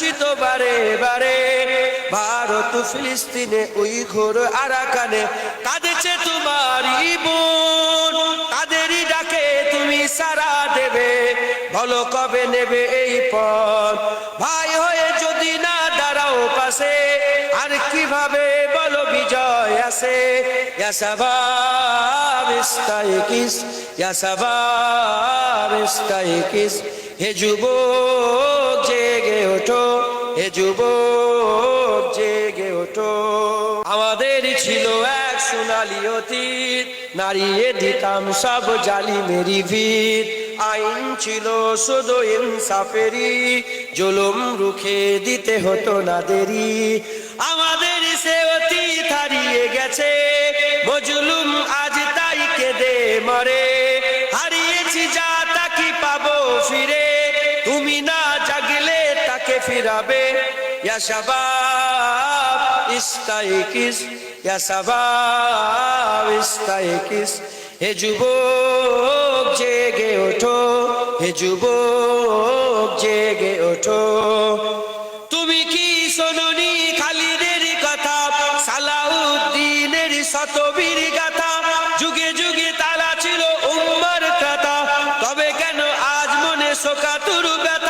লাঞ্ছিত বারে বারে। ভারত ফিলিস্তিনে ওই ঘোর আরাকানে। কাঁদেছে তোমার বোন তাদেরই ডাকে তুমি সারা দেবে। বলো কবে নেবে এই পথ? ভাই হয়ে যদি না দাঁড়াও পাশে, আর কীভাবে বলো বিজয় আসে? হে যুবক ওঠো হে যুবক জেগে ওঠো। আমাদের ছিল এক সোনালি অতীত নারিয়ে দিতাম সব জালি মেরি ভিত। আইন ছিল শুধু ইনসাফেরি জুলুম রুখে দিতে হতো না দেরি আমাদের সে অতীত হারিয়ে গেছে মজলুম আজ তাই কেঁদে মরে। হারিয়েছি যা তাকি পাবো ফিরে? ফিরাবে। ইয়া শাবাব ইস্তাইকিস ইয়া শাবাব ইস্তাইকিস হে জেগে ওঠো, হে জেগে ওঠো। তুমি কি শোনি খালিদের কথা? সালাউদ্দিনের শতবীর গাথা। যুগে যুগে তালা ছিল উম্মার কথা তবে কেন আজ মনে শোকাতুর ব্যথা?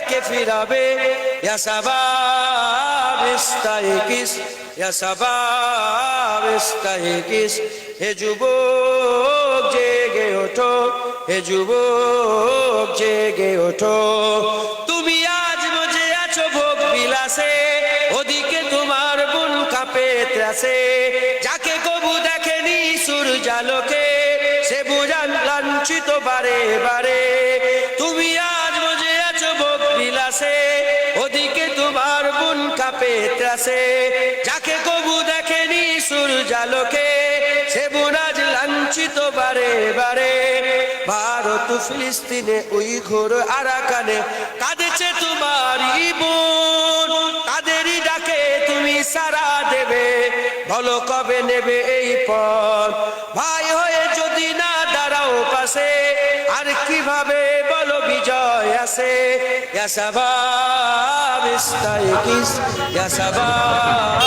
তাকে ফিরাবে। হে জেগে ওঠো। হে জেগে ওঠো। তুমি আজ মজে আছো ভোগ বিলাসে। ওদিকে তোমার বোন কাঁপে ত্রাসে। যাকে কবু দেখেনি সূর্যালোকে, সে বুঝান লাঞ্ছিত বারে বারে। ত্রাসে যাকে কবু দেখেনি সূর্যালোকে সে লাঞ্ছিত বারে বারে। ভারত ফিলিস্তিনে ওই ঘোর আরাকানে কাঁদেছে বোন ডাকে তুমি সারা দেবে। বলো কবে নেবে এই পথ? ভাই হয়ে যদি না দাঁড়াও পাশে, আর কীভাবে বলো বিজয়? আসে ইয়াসাবাব ইস্তাইকিস ইয়াসাবাব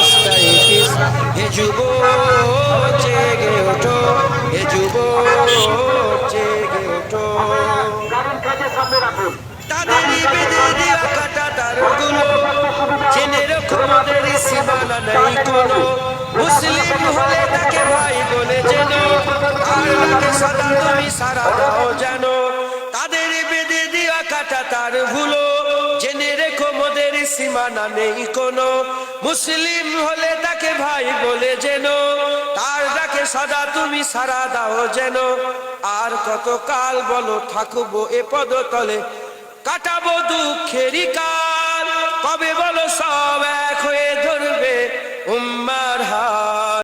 ইস্তাইকিস। হে জেগে ওঠো, হে জেগে ওঠো। তাদেরই বেঁধে কাটা তারগুলো, জেনে রেখো মোদের সীমানা কোনো। মুসলিম হলে তাকে ভাই বলে যেন সদা তুমি সারা দাও যেন তাদের বেঁধে কাটা তার ভুলো। জেনে রেখো মোদের সীমানা নেই কোনো। মুসলিম হলে তাকে ভাই বলে যেন তার ডাকে সদা তুমি সারা দাও যেন। আর কত কাল বলো, থাকব এ পদতলে। কাটাবো দুঃখেরই কাল। কবে বলো সব এক হয়ে ধরবে উম্মার হাত